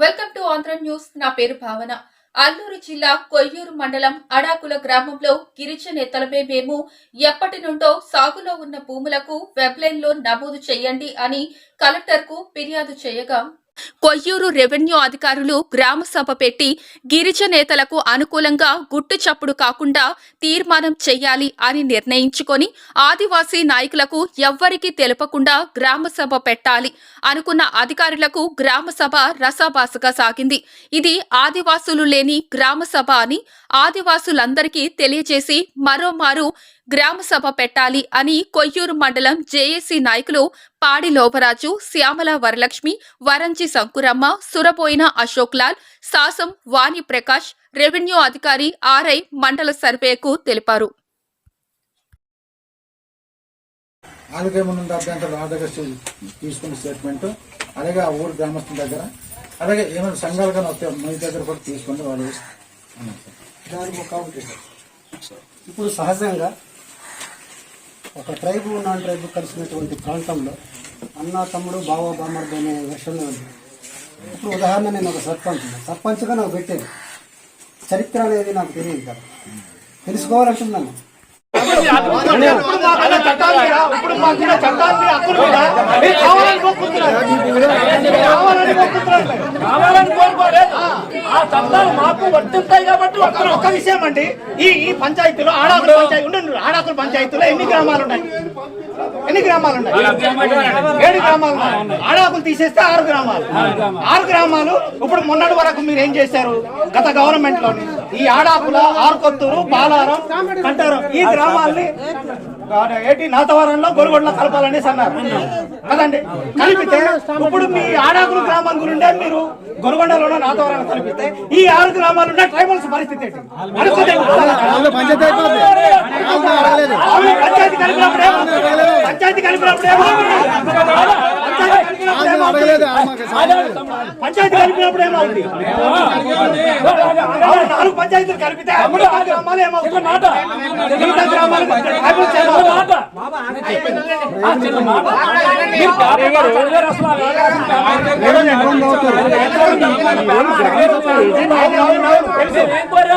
Welcome to Andhra news. నా పేరు భావన. అల్లూరు జిల్లా కొయ్యూరు మండలం అడాకుల గ్రామంలో గిరిజనేతలమే మేము ఎప్పటి నుండో సాగులో ఉన్న భూములకు వెబ్లైన్లో నమోదు చేయండి అని కలెక్టర్కు ఫిర్యాదు చేయగా కొయ్యూరు రెవెన్యూ అధికారులు గ్రామ సభ పెట్టి గిరిజనేతలకు అనుకూలంగా గుట్టు చప్పుడు కాకుండా తీర్మానం చేయాలి అని నిర్ణయించుకొని ఆదివాసీ నాయకులకు ఎవ్వరికీ తెలపకుండా గ్రామ సభ పెట్టాలి అనుకున్న అధికారులకు గ్రామ సభ రసాభాసగా సాగింది. ఇది ఆదివాసులు లేని గ్రామ సభ అని ఆదివాసులందరికీ తెలియజేసి మరోమారు గ్రామ సభ పెట్టాలి అని కొయ్యూరు మండలం జేఏసీ నాయకులు పాడి లోపరాజు శ్యామల వరలక్ష్మి వరంజి శంకురమ్మ సురబోయిన అశోక్ లాల్ సాసం వాణి ప్రకాష్ రెవెన్యూ అధికారి ఆర్ఐ మండల సర్వేకు తెలిపారు అభ్యంతరం దగ్గర తీసుకున్న స్టేట్మెంట్ అలాగే ఆ ఊరు గ్రామస్తుల దగ్గర అలాగే ఏమైనా సంఘాలు కానీ వస్తే మీ దగ్గర కూడా వాళ్ళు అన్నారు సార్. దానికి ఒక. ఇప్పుడు సహజంగా ఒక ట్రైబు నాన్ ట్రైబు కలిసినటువంటి ప్రాంతంలో అన్న తమ్ముడు బావ బామర్ది అనే విషయంలో ఉంది. ఇప్పుడు ఉదాహరణ నేను ఒక సర్పంచ్ సర్పంచ్గా నాకు పెట్టాను చరిత్ర అనేది నాకు తెలియదు కదా. తెలుసుకోవాలంటున్నాను చట్టాన్ని ఆ చట్టాలు మాకు వర్తిస్తాయి కాబట్టి ఒక్క ఒక్క విషయం అండి. ఈ ఈ పంచాయతీలో ఆడాకుల పంచాయతీ ఉండండి. ఆడాకుల పంచాయతీలో ఎన్ని గ్రామాలు ఉన్నాయి ఎన్ని గ్రామాలు ఉన్నాయి. ఏడు గ్రామాలు ఉన్నాయి ఆడాకులు తీసేస్తే ఆరు గ్రామాలు. ఆరు గ్రామాలు. ఇప్పుడు మొన్నటి వరకు మీరు ఏం చేశారు? గత గవర్నమెంట్లోని ఈ ఆడాకుల ఆరుకొత్తూరు బాలారం కంటారు ఈ గ్రామాల్ని ఏంటి నాతవరంలో గొరగొండలో కలపాలనేసి అన్నారు. కదండి? కలిపితే ఇప్పుడు మీ ఆడాకుల గ్రామం గురిండే మీరు గొరగొండలోనో నాతవరంలో కలిపితే ఈ ఆరు గ్రామాలు ఉన్న ట్రైబల్స్ పరిస్థితి ఏంటి? పంచాయతీ కలిపినప్పుడు? పంచాయతీ కలిపినప్పుడు ఏమవుతుంది? పంచాయతీ కలిపినప్పుడు ఏమవుతుంది? పంచాయతీ కలిపినప్పుడు ఏమవుతుంది అవును, నాలుగు పంచాయతీలు కలిపితే మిగతా గ్రామాలు ఏమవుతుంది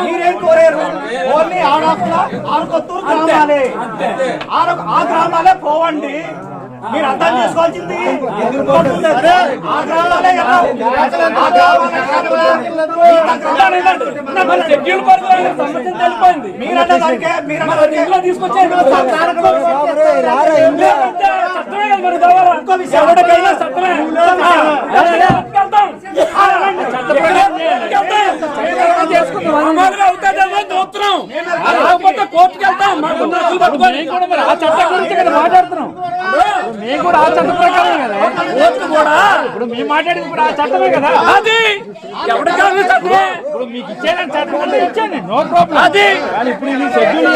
మీరేం కోరారు ఓన్లీ ఆ గ్రామాలే పోవండి మీరు అర్థం చేసుకోవాల్సింది మీరన్న దానికే మీరన్న తీసుకొచ్చేది ఇంకో విషయం ఎవరికైనా కోర్టుకి వెళ్తాం. మాకు ఆ చట్టం గురించి కదా మాట్లాడుతున్నాం. మేము కూడా ఆ చట్ట ప్రకారం కదా? కోర్టు కూడా. ఇప్పుడు మేము మాట్లాడింది కూడా ఆ చట్టమే కదా? అది ఎవరి కాదు చట్టమే ఇప్పుడు మీకు ఇచ్చేదని చట్టం అంటే ఇచ్చాను నో ప్రాబ్లం. అది ఇప్పుడు ఇది షెడ్యూల్